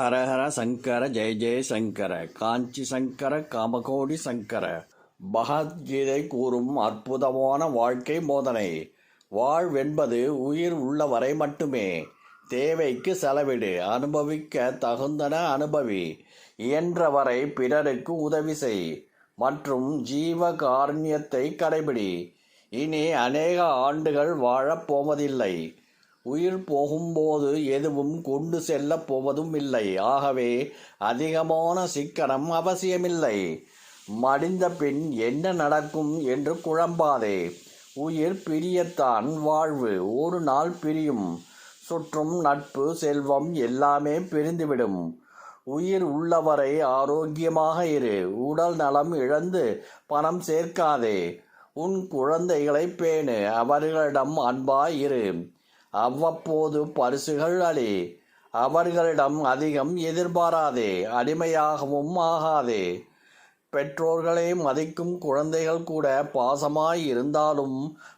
ஹரஹர சங்கர ஜெய ஜெய சங்கர காஞ்சி சங்கர காமகோடி சங்கர. பகவத்கீதை கூறும் அற்புதமான வாழ்க்கை போதனை. வாழ்வென்பது உயிர் உள்ளவரை மட்டுமே. தேவைக்கு செலவிடு அனுபவிக்க தகுந்தன அனுபவி. இயன்றவரை பிறருக்கு உதவி செய் மற்றும் ஜீவ காருண்யத்தை கடைபிடி. இனி அநேக ஆண்டுகள் வாழப் போவதில்லை. உயிர் போகும்போது எதுவும் கொண்டு செல்லப் போவதும் இல்லை ஆகவே அதிகமான சிக்கனம் அவசியமில்லை. மடிந்த பின் என்ன நடக்கும் என்று குழம்பாதே. உயிர் பிரியத்தான் வாழ்வு. ஒரு நாள் பிரியும். சுற்றும் நட்பு செல்வம் எல்லாமே பிரிந்துவிடும். உயிர் உள்ளவரை ஆரோக்கியமாக இரு. உடல் நலம் இழந்து பணம் சேர்க்காதே. உன் குழந்தைகளை பேணு. அவர்களிடம் அன்பாய் இரு. அவ்வப்போது பரிசுகள் அளி அவர்களிடம் அதிகம் எதிர்பாராதே அடிமையாகவும் ஆகாதே. பெற்றோர்களை மதிக்கும் குழந்தைகள் கூட பாசமாய் இருந்தாலும்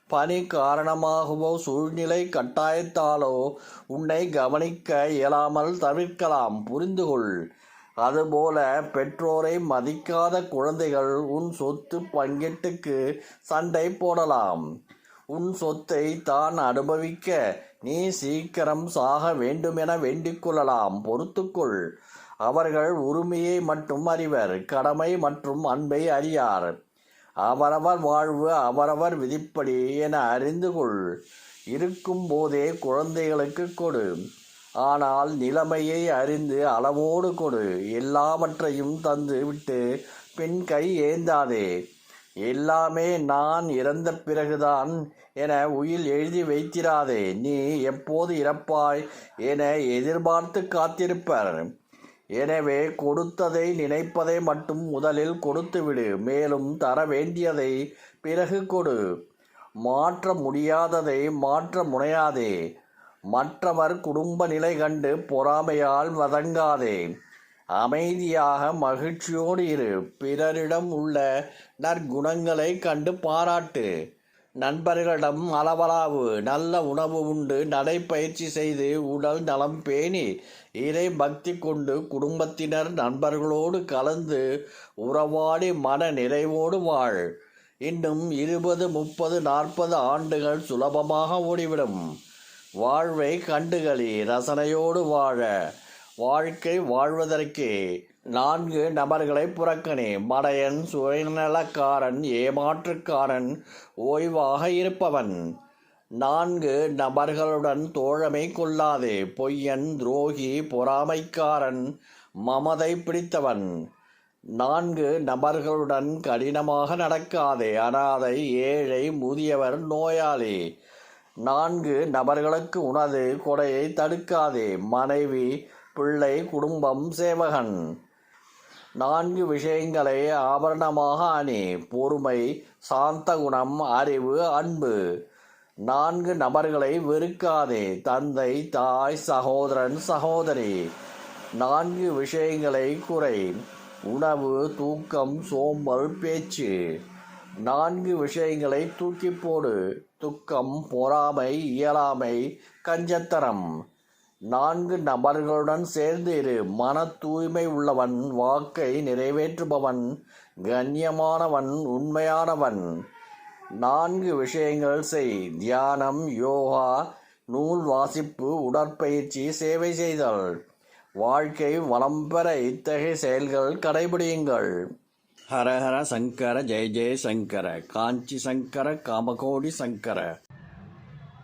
பணி காரணமாகவோ சூழ்நிலை கட்டாயத்தாலோ உன்னை கவனிக்க இயலாமல் தவிர்க்கலாம். புரிந்துகொள். அதுபோல பெற்றோரை மதிக்காத குழந்தைகள் உன் சொத்து பங்கீட்டுக்கு சண்டை போடலாம். உன் சொத்தை தான் அனுபவிக்க நீ சீக்கிரம் சாக வேண்டுமென வேண்டிக் கொள்ளலாம். பொறுத்துக்கொள். அவர்கள் உரிமையை மட்டும் அறிவர் கடமை மற்றும் அன்பை அறியார். அவரவர் வாழ்வு அவரவர் விதிப்படி என அறிந்து கொள். இருக்கும் போதே குழந்தைகளுக்கு கொடு. ஆனால் நிலைமையை அறிந்து அளவோடு கொடு. எல்லாவற்றையும் தந்து விட்டு பின் கை ஏந்தாதே. எல்லாமே நான் இறந்த பிறகுதான் என உயில் எழுதி வைத்திராதே. நீ எப்போது இறப்பாய் என எதிர்பார்த்து காத்திருப்பர். எனவே கொடுத்ததை நினைப்பதை மட்டும் முதலில் கொடுத்துவிடு மேலும் தர வேண்டியதை பிறகு கொடு. மாற்ற முடியாததை மாற்ற முனையாதே. மற்றவர் குடும்ப நிலை கண்டு பொறாமையால் வதங்காதே. அமைதியாக மகிழ்ச்சியோடு இரு. பிறரிடம் உள்ள நற்குணங்களை கண்டு பாராட்டு. நண்பர்களிடம் அளவலாவு நல்ல உணவு உண்டு. நடைப்பயிற்சி செய்து உடல் நலம் பேணி இறை பக்தி கொண்டு குடும்பத்தினர் நண்பர்களோடு கலந்து உறவாடி மன நிறைவோடு வாழ். இன்னும் இருபது முப்பது நாற்பது ஆண்டுகள் சுலபமாக ஓடிவிடும். வாழ்வை கண்டுகளி. ரசனையோடு வாழ. வாழ்க்கை வாழ்வதற்கே நான்கு நபர்களை புறக்கணி மடையன் சுயநலக்காரன் ஏமாற்றுக்காரன் ஓய்வாக இருப்பவன். நான்கு நபர்களுடன் தோழமை கொள்ளாதே. பொய்யன் துரோகி பொறாமைக்காரன் மமதை பிடித்தவன். நான்கு நபர்களுடன் கடினமாக நடக்காதே. அனாதை ஏழை முதியவர் நோயாளி. நான்கு நபர்களுக்கு உனது கொடையை தடுக்காதே. மனைவி பிள்ளை குடும்பம் சேவகன். நான்கு விஷயங்களை ஆபரணமாக அணி. பொறுமை சாந்த குணம் அறிவு அன்பு. நான்கு நபர்களை வெறுக்காதே. தந்தை தாய் சகோதரன் சகோதரி. நான்கு விஷயங்களை குறை. உணவு தூக்கம் சோம்பல் பேச்சு. நான்கு விஷயங்களை தூக்கி போடு. துக்கம் பொறாமை இயலாமை கஞ்சத்தனம் நான்கு நபர்களுடன் சேர்ந்து இரு. மன தூய்மை உள்ளவன் வாக்கை நிறைவேற்றுபவன் கண்ணியமானவன் உண்மையானவன். நான்கு விஷயங்கள் செய். தியானம் யோகா நூல் வாசிப்பு உடற்பயிற்சி சேவை செய்தல். வாழ்க்கை வளம் பெற இத்தகைய செயல்கள் கடைபிடியுங்கள். ஹரஹர சங்கர ஜெய ஜெய சங்கர. காஞ்சி சங்கர காமகோடி சங்கர.